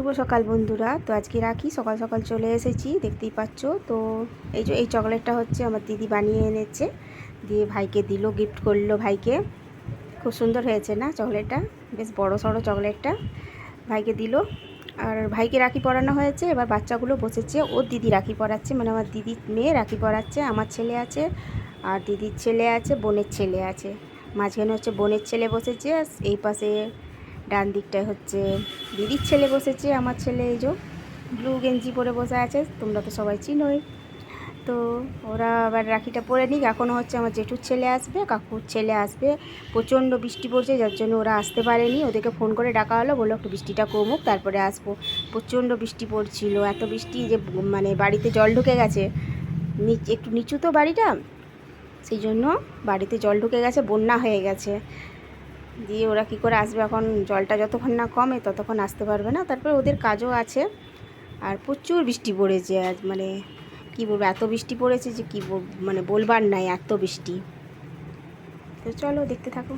শুভ সকাল বন্ধুরা। তো আজকে রাখি, সকাল সকাল চলে এসেছি, দেখতেই পাচ্ছ। তো এই যে, এই চকলেটটা হচ্ছে আমার দিদি বানিয়ে এনেছে। দিয়ে ভাইকে দিল গিফট করল ভাইকে। খুব সুন্দর হয়েছে না চকলেটটা? বেশ বড় সড়ো চকলেটটা ভাইকে দিল। আর ভাইকে রাখি পরানো হয়েছে, এবার বাচ্চাগুলো বসেছে। ওর দিদি রাখি পরাচ্ছে মানে আমার দিদির মেয়ে রাখি পরাচ্ছে, আমার ছেলে আছে, আর দিদির ছেলে আছে, বোনের ছেলে আছে। মাঝখানে হচ্ছে বোনের ছেলে বসেছে এই পাশে ডান দিকটায় হচ্ছে দিদির ছেলে বসেছে, আমার ছেলে এই যে ব্লু গেঞ্জি পরে বসে আছে, তোমরা তো সবাই চিনোই। তো ওরা আবার রাখিটা পরে নিক এখনও হচ্ছে আমার জেঠুর ছেলে আসবে, কাকুর ছেলে আসবে। প্রচণ্ড বৃষ্টি পড়ছে, যার জন্য ওরা আসতে পারেনি। ওদেরকে ফোন করে ডাকা হলো, বলল একটু বৃষ্টিটা কমুক, তারপরে আসব। প্রচণ্ড বৃষ্টি পড়ছিল, এত বৃষ্টি যে মানে বাড়িতে জল ঢুকে গেছে। একটু নিচু তো বাড়িটা, সেই জন্য বাড়িতে জল ঢুকে গেছে, বন্যা হয়ে গেছে। দিয়ে ওরা কি করে আসবে এখন জলটা যতক্ষণ না কমে ততক্ষণ আসতে পারবে না। তারপরে ওদের কাজও আছে। আর প্রচুর বৃষ্টি পড়েছে আজ মানে কী বলব, এত বৃষ্টি পড়েছে যে কী মানে বলবার নাই, এত বৃষ্টি। তো চলো দেখতে থাকো।